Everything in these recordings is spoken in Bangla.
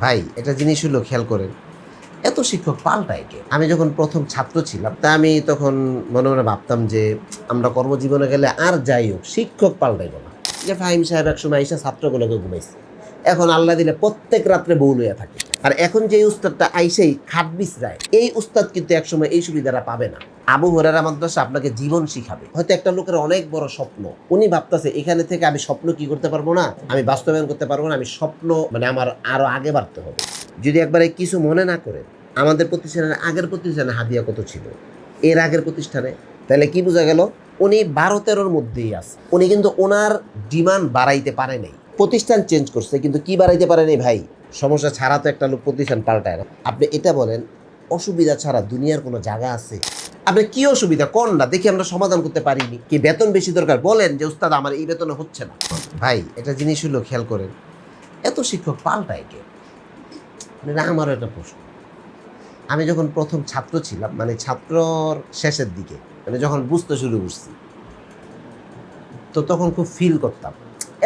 ভাই, এটা জিনিস হলো খেয়াল করেন, এত শিক্ষক পাল্টায় কে? আমি যখন প্রথম ছাত্র ছিলাম, তা আমি তখন মনে মনে ভাবতাম যে আমরা কর্মজীবনে গেলে আর যাই হোক, শিক্ষক পাল্টাইব না। যে ফাহিম সাহেব একসময় এসে ছাত্রগুলোকে ঘুমাইছে। এখন আল্লাহ দিলে প্রত্যেক রাত্রে বউ লইয়া থাকে। আর এখন যে উস্তাদটা আইসেই খাট যায়, এই উস্তাদ কিন্তু একসময় এই সুবিধাটা পাবে না। আবু হরারা মাদ্রাসা আপনাকে জীবন শিখাবে। হয়তো একটা লোকের অনেক বড় স্বপ্ন, উনি ভাবতেছে, এখানে থেকে আমি স্বপ্ন কি করতে পারব না? আমি বাস্তবায়ন করতে পারব না, আমি স্বপ্ন মানে আমার আরও আগে বাড়তে হবে। যদি একবারে কিছু মনে না করেন আমাদের প্রতিষ্ঠানের আগের প্রতিষ্ঠানে হাদিয়া কত ছিল? এর আগের প্রতিষ্ঠানে? তাহলে কি বোঝা গেল, উনি বারো তেরোর মধ্যেই আছে। উনি কিন্তু ওনার ডিমান্ড বাড়াইতে পারে নাই। প্রতিষ্ঠান চেঞ্জ করছে, কিন্তু কি বাড়াইতে পারে নাই ভাই? সমস্যা ছাড়া তো একটা লোক প্রতিষ্ঠান পাল্টায় না। আপনি এটা বলেন, অসুবিধা ছাড়া দুনিয়ার কোনো জায়গা আছে? আপনি কি অসুবিধা? কোন না? দেখি আমরা সমাধান করতে পারিনি। কি বেতন বেশি দরকার? বলেন যে, উস্তাদ, আমার এই বেতনে হচ্ছে না। ভাই, এটা জিনিস হলো, খেয়াল করেন, এত শিক্ষক পাল্টায় কে? মানে আমারও একটা প্রশ্ন। আমি যখন প্রথম ছাত্র ছিলাম মানে ছাত্রর শেষের দিকে মানে যখন বুঝতে শুরু করছি, তো তখন খুব ফিল করতাম,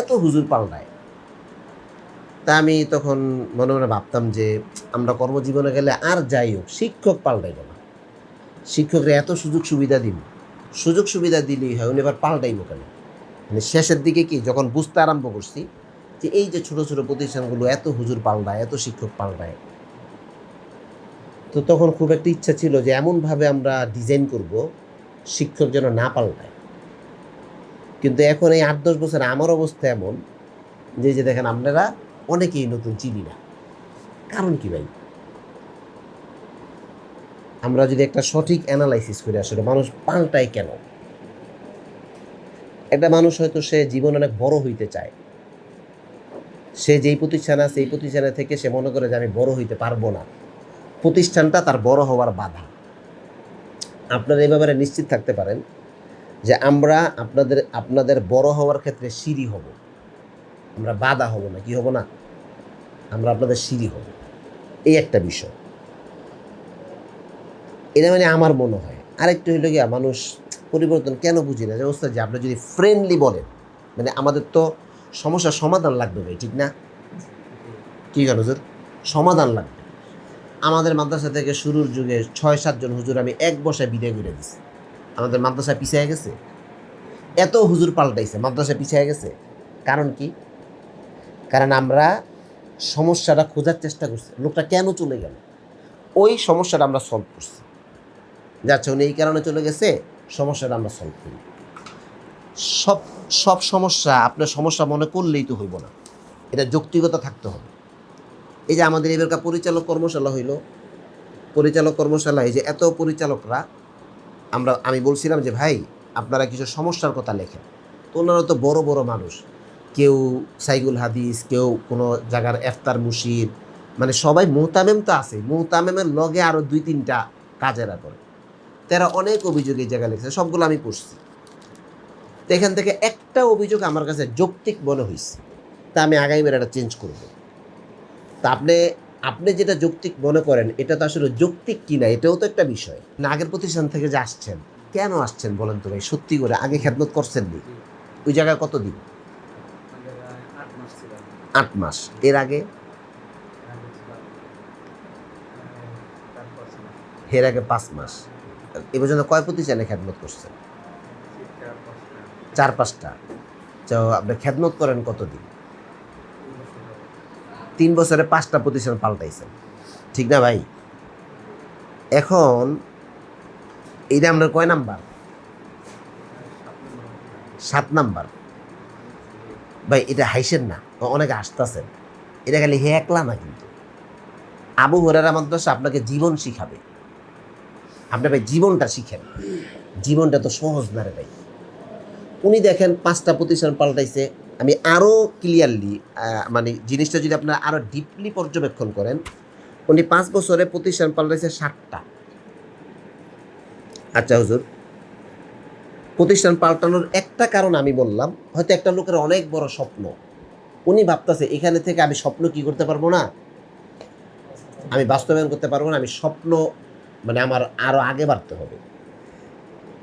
এত হুজুর পাল্টায়। তা আমি তখন মনে মনে ভাবতাম যে আমরা কর্মজীবনে গেলে আর যাই হোক, শিক্ষক পাল্টাইব না। শিক্ষকরা এত সুযোগ সুবিধা দিন। সুযোগ সুবিধা দিলেই হয়, উনি এবার পাল্টাইব কেন? মানে শেষের দিকে কি, যখন বুঝতে আরম্ভ করছি যে এই যে ছোট ছোট প্রতিষ্ঠানগুলো এত হুজুর পাল্টায়, এত শিক্ষক পাল্টায়। তো তখন খুব একটা ইচ্ছা ছিল যে এমনভাবে আমরা ডিজাইন করব, শিক্ষক যেন না পাল্টায়। কিন্তু এখন এই আট দশ বছর আমার অবস্থা এমন যে যে দেখেন আপনারা অনেকেই নতুন চিনি না। কারণ কি ভাই? আমরা যদি একটা সঠিক অ্যানালাইসিস করে আসলে মানুষ পাল্টায় কেন? একটা মানুষ হয়তো সে জীবন অনেক বড় হইতে চায়। সে যেই প্রতিষ্ঠানে আছে, এই প্রতিষ্ঠানে থেকে সে মনে করে যে আমি বড় হইতে পারব না। প্রতিষ্ঠানটা তার বড় হওয়ার বাধা। আপনারা এই ব্যাপারে নিশ্চিত থাকতে পারেন যে আমরা আপনাদের আপনাদের বড় হওয়ার ক্ষেত্রে সিঁড়ি হব। আমরা বাধা হব না, কি হব না? আমরা আপনাদের সিঁড়ি হব। এই একটা বিষয়। এটা মানে আমার মনে হয়। আরেকটু হইল গিয়া মানুষ পরিবর্তন কেন বুঝি না? যে ওস্তাদ যে আপনি যদি ফ্রেন্ডলি বলেন মানে আমাদের তো সমস্যার সমাধান লাগবে ভাই, ঠিক না? কি কেন হুজুর? সমাধান লাগবে। আমাদের মাদ্রাসা থেকে শুরুর যুগে ছয় সাতজন হুজুর আমি এক বসায় বিদায় করে দিছি। আমাদের মাদ্রাসা পিছিয়ে গেছে? এত হুজুর পাল্টাইছে মাদ্রাসা পিছিয়ে গেছে। কারণ কি? কারণ আমরা সমস্যাটা খোঁজার চেষ্টা করছি। লোকটা কেন চলে গেল? ওই সমস্যাটা আমরা সলভ করছি। যাচ্ছে উনি এই কারণে চলে গেছে, সমস্যাটা আমরা সলভ করি। সব সব সমস্যা, আপনার সমস্যা মনে করলেই তো হইব না। এটা যৌক্তিকতা থাকতে হবে। এই যে আমাদের এবারকার পরিচালক কর্মশালা হইল। পরিচালক কর্মশালা এই যে এত পরিচালকরা, আমরা, আমি বলছিলাম যে, ভাই, আপনারা কিছু সমস্যার কথা লেখেন। তো ওনারা তো বড় বড় মানুষ। কেউ সাইগুল হাদিস, কেউ কোনো জায়গার এফতার মুশিদ মানে সবাই মোহতামেম তো আছে। মোহতামেমের লগে আরও দুই তিনটা কাজেরা করে। তারা অনেক অভিযোগ এই জায়গায় লিখছে, সবগুলো আমি পড়ছি। তো এখান থেকে একটা অভিযোগ আমার কাছে যৌক্তিক মনে হয়েছে তা আমি আগামীবার এটা চেঞ্জ করব। তা আপনি আপনি যেটা যৌক্তিক মনে করেন, এটা তো আসলে যৌক্তিক কি না, এটাও তো একটা বিষয়। না, আগের প্রতিষ্ঠান থেকে যে আসছেন, কেন আসছেন বলেন তো ভাই? সত্যি করে, আগে খেদমত করছেন নি ওই জায়গায় কত দিন আট মাস। এর আগে এর আগে পাঁচ মাস। এ পর্যন্ত কয় প্রতিষ্ঠানে খেদমত করছেন চার পাঁচটা। তো আপনি খেদমত করেন কতদিন? তিন বছরে পাঁচটা প্রতিষ্ঠান পাল্টাইছেন। ঠিক না ভাই? এখন এইটা আমরা কয় নাম্বার? সাত নাম্বার। ভাই, এটা হাইসেন না। অনেকে আসতেছেন এটা খালি হে একলা না কিন্তু। আবু হরারা মাদ্রাসা আপনাকে জীবন শিখাবে। আপনি ভাই জীবনটা শিখেন। জীবনটা তো সহজ না রে ভাই। উনি দেখেন পাঁচটা প্রতিষ্ঠান পাল্টাইছে। আমি আরও ক্লিয়ারলি মানে জিনিসটা যদি আপনারা আরও ডিপলি পর্যবেক্ষণ করেন, উনি পাঁচ বছরে প্রতিষ্ঠান পাল্টাইছে ষাটটা। আচ্ছা হুজুর। প্রতিষ্ঠান পাল্টানোর একটা কারণ আমি বললাম, হয়তো একটা লোকের অনেক বড় স্বপ্ন। উনি ভাবতেছে, এখানে থেকে আমি স্বপ্ন কি করতে পারব না? আমি বাস্তবায়ন করতে পারব না, আমি স্বপ্ন মানে আমার আরও আগে বাড়তে হবে।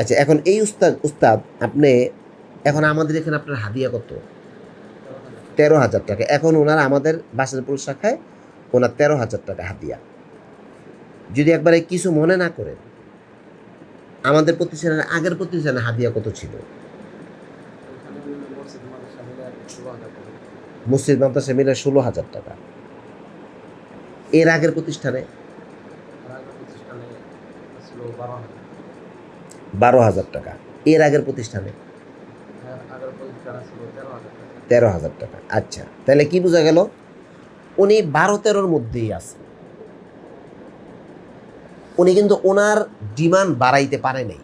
আচ্ছা এখন এই উস্তাদ উস্তাদ, আপনি এখন আমাদের এখানে আপনার হাদিয়া কত? তেরো হাজার টাকা। এখন ওনার আমাদের বাসারপুর শাখায় ওনার তেরো হাজার টাকা হাতিয়া যদি একবারে কিছু মনে না করেন, আমাদের প্রতিষ্ঠানের আগের প্রতিষ্ঠানে হাদিয়া কত ছিল? মসজিদ মাদ্রাসা মিলে ষোলো হাজার টাকা। এর আগের প্রতিষ্ঠানে? বারো হাজার টাকা। এর আগের প্রতিষ্ঠানে? তেরো হাজার টাকা। আচ্ছা তাহলে কি বোঝা গেল? উনি বারো তেরোর মধ্যেই আছে। উনি কিন্তু ওনার ডিমান্ড বাড়াইতে পারে নাই।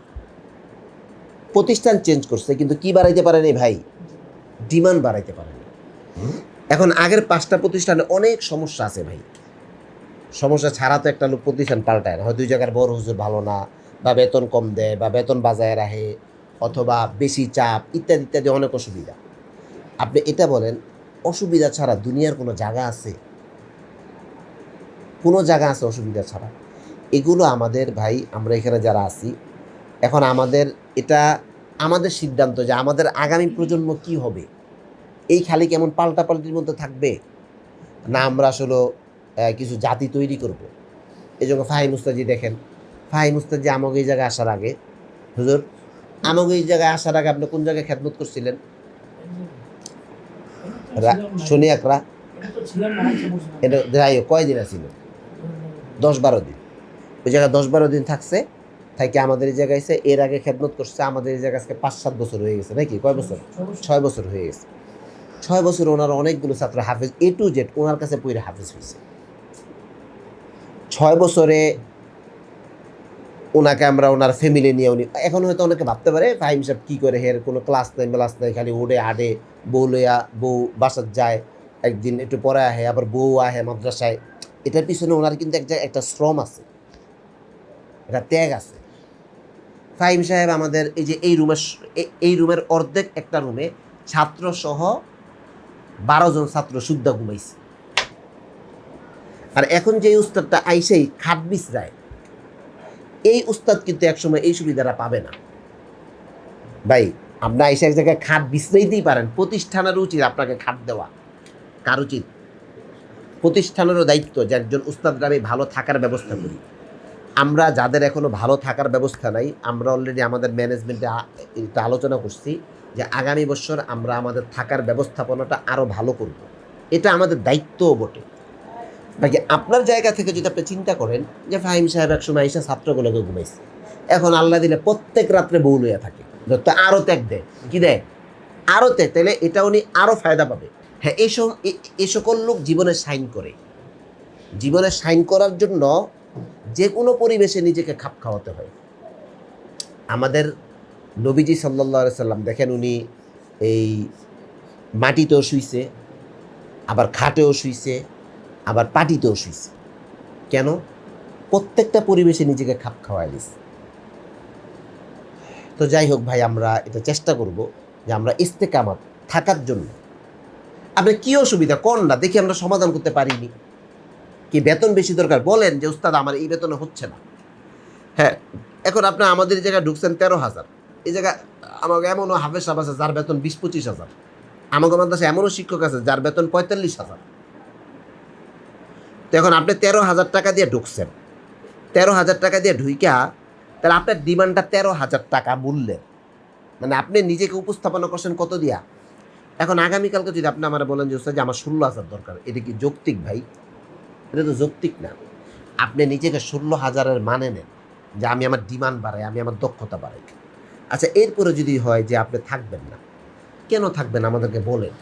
প্রতিষ্ঠান চেঞ্জ করছে, কিন্তু কি বাড়াইতে পারে নাই ভাই? ডিমান্ড বাড়াইতে পারে এখন আগের পাঁচটা প্রতিষ্ঠানে অনেক সমস্যা আছে ভাই। সমস্যা ছাড়া তো একটা লোক প্রতিষ্ঠান পাল্টায় না। হয় দুই জায়গার বড় হুজুর ভালো না, বা বেতন কম দেয়, বা বেতন বাজায় রাখে, অথবা বেশি চাপ, ইত্যাদি ইত্যাদি অনেক অসুবিধা। আপনি এটা বলেন, অসুবিধা ছাড়া দুনিয়ার কোনো জায়গা আছে? কোনো জায়গা আছে অসুবিধা ছাড়া? এগুলো আমাদের ভাই, আমরা এখানে যারা আছি, এখন আমাদের এটা, আমাদের সিদ্ধান্ত যে আমাদের আগামী প্রজন্ম কি হবে? এই খালি কেমন পাল্টাপাল্টির মধ্যে থাকবে? না, আমরা আসলে কিছু জাতি তৈরি করব। এই জন্য ফাহিম মুস্তাজি দেখেন, ফাহিম মুস্তাজি আমাকে এই জায়গায় আসার আগে, হুজুর, আমাকে এই জায়গায় আসার আগে আপনি কোন জায়গায় খেদমত করছিলেন? শনি একরা এটা যাই কয়দিন আছিল? দশ বারো দিন। ওই জায়গায় দশ বারো দিন থাকছে থাকে আমাদের এই জায়গায় এসে এর আগে খেদমত করছে, আমাদের এই জায়গায় আজকে পাঁচ সাত বছর হয়ে গেছে, নাকি? কয় বছর? ছয় বছর হয়ে গেছে। ছয় বছর ওনার অনেকগুলো ছাত্র হাফেজ এ টু জেড ওনার কাছে পইরে হাফেজ হয়েছে ছয় বছরে ওনাকে আমরা ওনার ফ্যামিলি নিয়ে উনি এখন হয়তো অনেকে ভাবতে পারে, ফাহিম সাহেব কী করে হের কোনো ক্লাস নেই ক্লাস নেই, খালি উড়ে আডে বউ লইয়া বউ বাসার যায়, একদিন একটু পরে আহে, আবার বউ আহে মাদ্রাসায়। এটার পিছনে ওনার কিন্তু একটা একটা শ্রম আছে, একটা ত্যাগ আছে। ফাহিম সাহেব আমাদের এই যে এই রুমের এই রুমের অর্ধেক একটা রুমে ছাত্র সহ বারো জন ছাত্র শুদ্ধ ঘুমাইছে। আর এখন যে উস্তাদটা আইসেই খাট বিছরায় এই উস্তাদ কিন্তু একসময় এই সুবিধাটা পাবে না। ভাই, আপনি আইসে এক জায়গায় খাট বিছরাইতেই পারেন, প্রতিষ্ঠানের উচিত আপনাকে খাট দেওয়া। কার উচিত? প্রতিষ্ঠানেরও দায়িত্ব যে একজন উস্তাদরা আমি ভালো থাকার ব্যবস্থা করি। আমরা যাদের এখনও ভালো থাকার ব্যবস্থা নাই, আমরা অলরেডি আমাদের ম্যানেজমেন্টে আলোচনা করছি। যে আগামী বছর আমরা আমাদের থাকার ব্যবস্থাপনাটা আরও ভালো করব। এটা আমাদের দায়িত্বও বটে। বাকি আপনার জায়গা থেকে যদি আপনি চিন্তা করেন যে ফাহিম সাহেব একসময় এসে ছাত্রগুলোকে ঘুমাইছে, এখন আল্লাহ দিলে প্রত্যেক রাত্রে বউ লইয়া থাকে। তো আরও ত্যাগ দেয়। কি দেয়? আরও ত্যাগ। তাহলে এটা উনি আরও ফায়দা পাবে। হ্যাঁ এই সব, এ- এ সকল লোক জীবনে সাইন করে। জীবনে সাইন করার জন্য যে কোনো পরিবেশে নিজেকে খাপ খাওয়াতে হয়। আমাদের নবীজি সাল্লাহ সাল্লাম দেখেন উনি এই মাটিতেও শুইছে, আবার খাটেও শুইছে, আবার পাটিতেও শুইছে। কেন? প্রত্যেকটা পরিবেশে নিজেকে খাপ খাওয়াই দিছে। তো যাই হোক ভাই, আমরা এটা চেষ্টা করব যে আমরা ইস্তেকামাত থাকার জন্য। আপনার কী অসুবিধা? কোন না, দেখি আমরা সমাধান করতে পারিনি। কি বেতন বেশি দরকার? বলেন যে, উস্তাদ, আমার এই বেতনে হচ্ছে না। হ্যাঁ এখন আপনার আমাদের জায়গায় ঢুকছেন তেরো হাজার। এই জায়গায় আমাকে এমনও হাফেজ সাহেব আছে যার বেতন বিশ পঁচিশ হাজার। আমাকে মাদ্রাসা এমনও শিক্ষক আছে যার বেতন পঁয়তাল্লিশ হাজার। তো এখন আপনি তেরো হাজার টাকা দিয়ে ঢুকছেন। তেরো হাজার টাকা দিয়ে ঢুইকা, তাহলে আপনার ডিমান্ডটা তেরো হাজার টাকা মূল্যের মানে আপনি নিজেকে উপস্থাপনা করছেন কত দিয়া? এখন আগামীকালকে যদি আপনি আমার বলেন যে যে আমার ষোলো হাজার দরকার। এটা কি যৌক্তিক ভাই? এটা তো যৌক্তিক না। আপনি নিজেকে ষোলো হাজারের মানে নেন যে, আমি আমার ডিমান্ড বাড়াই, আমি আমার দক্ষতা বাড়াই। আচ্ছা এরপরে যদি হয় যে আপনি থাকবেন না, কেন থাকবেন? আমাদেরকে বলেন।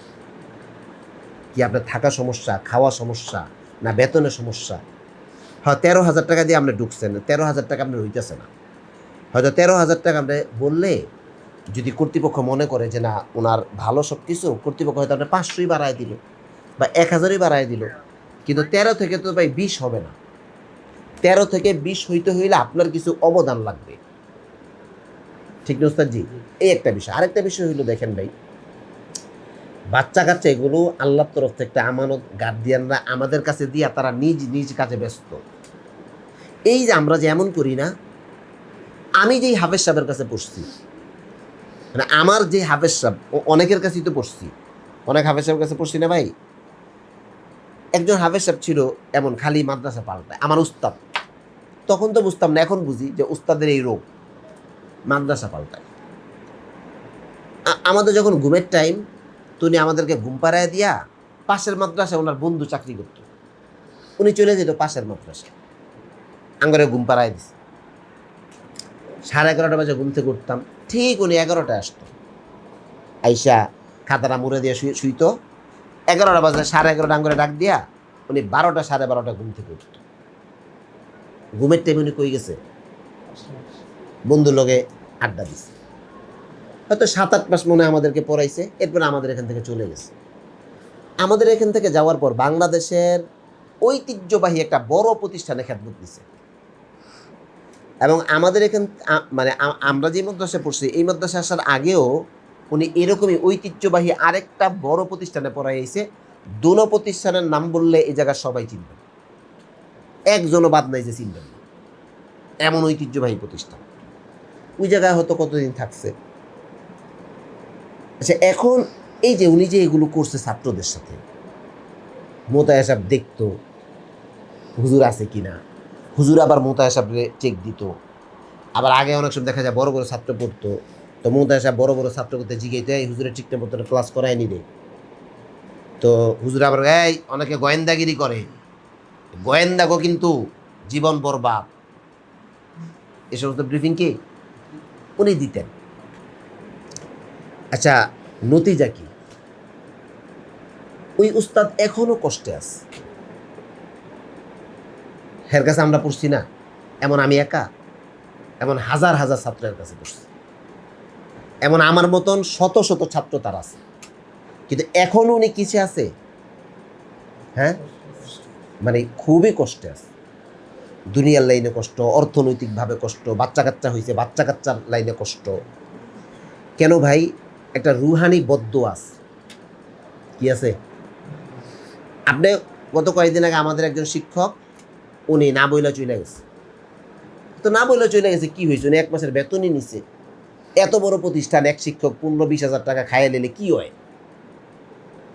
কি আপনার থাকা সমস্যা, খাওয়া সমস্যা, না বেতনের সমস্যা? হয় তেরো হাজার টাকা দিয়ে আপনি ঢুকছেন, তেরো হাজার টাকা আপনি হইতেছে না। হয়তো তেরো হাজার টাকা আপনি বললে যদি কর্তৃপক্ষ মনে করে যে না, ওনার ভালো সব কিছু কর্তৃপক্ষ হয়তো আপনার পাঁচশোই বাড়ায় দিল বা এক হাজারই বাড়ায় দিল। কিন্তু তেরো থেকে তো ভাই বিশ হবে না। তেরো থেকে বিশ হইতে হইলে আপনার কিছু অবদান লাগবে। ঠিক না উস্তাদজি এই একটা বিষয়। আরেকটা বিষয় হইল, দেখেন ভাই, বাচ্চা কাচ্চা এগুলো আল্লাহর তরফ থেকে আমানত গার্ডিয়ানরা আমাদের কাছে দিয়া তারা নিজ নিজ কাজে ব্যস্ত। এই যে আমরা যে এমন করি না, আমি যেই হাফেজ সাহেবের কাছে পড়ছি মানে আমার যে হাফেজ সাহেব অনেকের কাছেই তো পড়ছি। অনেক হাফেজ সাহেবের কাছে পড়ছি না ভাই? একজন হাফেজ সাহেব ছিল এমন খালি মাদ্রাসা পাল্টায়, আমার উস্তাদ। তখন তো বুঝতাম না, এখন বুঝি যে উস্তাদের এই রোগ। মাদ্রাসা পাল্টায়। আমাদের যখন ঘুমের টাইম তুমি আমাদেরকে ঘুম পাড়ায় দিয়া পাশের মাদ্রাসায় ওনার বন্ধু চাকরি করতো। উনি চলে যেত পাশের মাদ্রাসায়। আঙ্গরে ঘুম পাড়ায় দিছে। সাড়ে এগারোটা বাজে ঘুম থেকে উঠতাম। ঠিক উনি এগারোটায় আসতো। আইসা খাতাটা মুড়ে দিয়ে শুইতো। এগারোটা বাজে, সাড়ে এগারোটা আঙ্গুরে ডাক দিয়া উনি বারোটা, সাড়ে বারোটা ঘুম থেকে উঠতো। ঘুমের টাইম উনি কই গেছে? বন্ধুর লগে আড্ডা দিছে। হয়তো সাত আট মাস মনে আমাদেরকে পড়াইছে, এরপর আমাদের এখান থেকে চলে গেছে। আমাদের এখান থেকে যাওয়ার পর বাংলাদেশের ঐতিহ্যবাহী একটা বড় প্রতিষ্ঠানে খ্যাতমত নিছে এবং আমাদের এখান মানে আমরা যে মাদ্রাসায় পড়ছি, এই মাদ্রাসা আসার আগেও উনি এরকমই ঐতিহ্যবাহী আরেকটা বড় প্রতিষ্ঠানে পড়াইছে দুনো প্রতিষ্ঠানের নাম বললে এই জায়গার সবাই চিনবেন একজনও বাদ নাই যে চিনবেন এমন ঐতিহ্যবাহী প্রতিষ্ঠান। ওই জায়গায় হয়তো কতদিন থাকছে। আচ্ছা এখন এই যে উনি যে এগুলো করছে ছাত্রদের সাথে মোতায়া সাহেব দেখতো, হুজুর আছে কি না হুজুর আবার মোতায়া সাহেবরে চেক দিত। আবার আগে অনেক সময় দেখা যায় বড় বড় ছাত্র পড়তো, তো মোতায়া সাহেব বড় বড় ছাত্র করতে জিগাইতে এই হুজুরের ঠিকঠাক মতো ক্লাস করায় নি রে। তো হুজুর আবার, এই, অনেকে গোয়েন্দাগিরি করে। গোয়েন্দাগো কিন্তু জীবন বরবাদ। এ সমস্ত ব্রিফিং কি? উনি দিতেন। আচ্ছা নতিজা কি? ওই উস্তাদ এখনও কষ্টে আছে। হের কাছে আমরা পড়ছি না, এমন আমি একা, এমন হাজার হাজার ছাত্রের কাছে পড়ছি। এমন আমার মতন শত শত ছাত্র তার আছে। কিন্তু এখনও উনি কিসে আছে? হ্যাঁ? মানে খুবই কষ্টে আছে। দুনিয়ার লাইনে কষ্ট, অর্থনৈতিকভাবে কষ্ট বাচ্চা কাচ্চা হয়েছে বাচ্চা কাচ্চার লাইনে কষ্ট। কেন ভাই? একটা রুহানি বদ্ধ আছে কি আছে? আপনি গত কয়েকদিন আগে আমাদের একজন শিক্ষক, উনি না বইলা চলে গেছে। তো না বইলা চলে গেছে কি হয়েছে? উনি এক মাসের বেতনই নিছে। এত বড় প্রতিষ্ঠান, এক শিক্ষক পনেরো বিশ হাজার টাকা খাইয়ে নিলে কি হয়?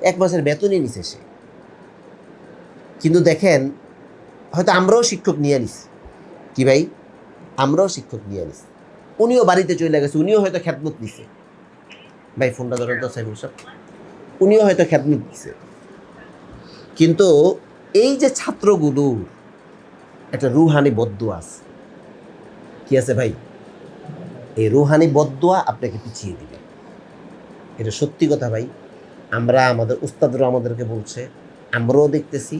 এক মাসের বেতনই নিছে সে। কিন্তু দেখেন হয়তো আমরাও শিক্ষক নিয়ে নিস কি ভাই? আমরাও শিক্ষক নিয়ে নিস উনিও বাড়িতে চলে গেছে, উনিও হয়তো খ্যাতমত নিছে ভাই, ফোনটা ধরেন তো সাহেব। উনিও হয়তো খ্যাতমত দিছে। কিন্তু এই যে ছাত্রগুলোর একটা রুহানি বদুয়া আছে। কি আছে ভাই? এই রুহানি বদুয়া আপনাকে পিছিয়ে দিবে। এটা সত্যি কথা ভাই। আমরা, আমাদের উস্তাদরাও আমাদেরকে বলছে, আমরাও দেখতেছি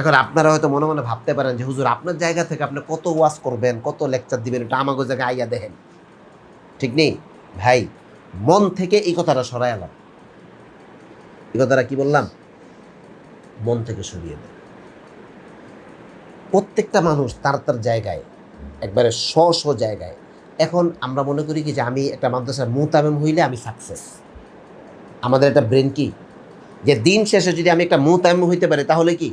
এখন আপনারা হয়তো মনে মনে ভাবতে পারেন যে, হুজুর, আপনার জায়গা থেকে আপনি কত ওয়াজ করবেন, কত লেকচার দিবেন এটা আমাকে জায়গায় আইয়া দেখেন। ঠিক নেই? ভাই, মন থেকে এই কথাটা সরাই এলাম এই কথাটা কি বললাম? মন থেকে সরিয়ে দেয় প্রত্যেকটা মানুষ তার তার জায়গায়, একবারে স্ব স্ব জায়গায়। এখন আমরা মনে করি কি যে, আমি একটা মাদ্রাসার মুতামেম হইলে আমি সাকসেস আমাদের একটা ব্রেন কি? যে দিন শেষে যদি আমি একটা মুতামেম হইতে পারি, তাহলে কি?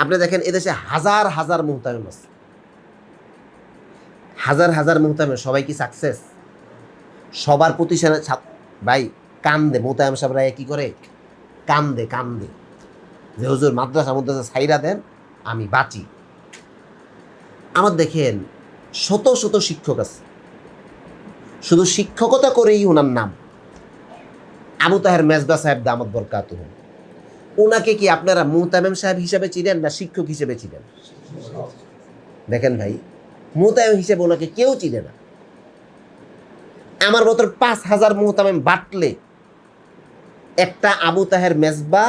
আপনি দেখেন, এদেশে হাজার হাজার মুহতামিম আছে। হাজার হাজার মুহতামিম সবাই কি সাকসেস সবার ছাত- ভাই কান্দে মোতায়েম সাহেবরা কি করে? কান্দে কান্দে যে হুজুর মাদ্রাসা মাদ্রাসা সাইরা দেন, আমি বাঁচি। আমার দেখেন, শত শত শিক্ষক আছে। শুধু শিক্ষকতা করেই ওনার নাম। আবু তাহের মেজবা সাহেব দামত বরকাত ওনাকে কি আপনারা মুতামেম সাহেব হিসাবে চিনেন না শিক্ষক হিসেবে চিনেন? দেখেন ভাই মুতামেম হিসেবে ওনাকে কেউ চিনে না। আমার মতন পাঁচ হাজার মুহতামেম বাটলে একটা আবু তাহের মেজবা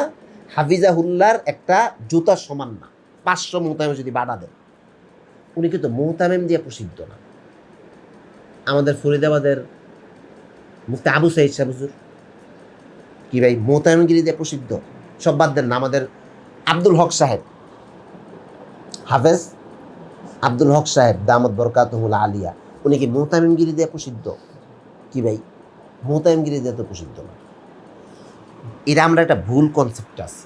হাফিজাহুল্লার একটা জুতা সমান না। পাঁচশো মুহতামেম যদি বাড়া দেন, উনি কিন্তু মুহতামেম দিয়ে প্রসিদ্ধ না। আমাদের ফরিদাবাদের মুফতি আবু সাইদ সাহেব হুজুর, কি ভাই মোতায়েমগিরি দিয়ে প্রসিদ্ধ? সব বাদ দেন না, আমাদের আব্দুল হক সাহেব। হাফেজ আব্দুল হক সাহেব দামদ বরকাতহুল আলিয়া। উনি কি মোতায়েমগিরি দিয়ে প্রসিদ্ধ? কি ভাই? মোতায়েমগিরি দিয়ে তো প্রসিদ্ধ না। এটা আমরা একটা ভুল কনসেপ্ট আছে।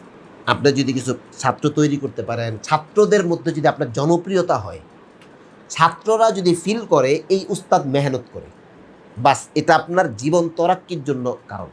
আপনি যদি কিছু ছাত্র তৈরি করতে পারেন, ছাত্রদের মধ্যে যদি আপনার জনপ্রিয়তা হয়, ছাত্ররা যদি ফিল করে, এই উস্তাদ মেহনত করে। বাস, এটা আপনার জীবন তরাক্কির জন্য কারণ।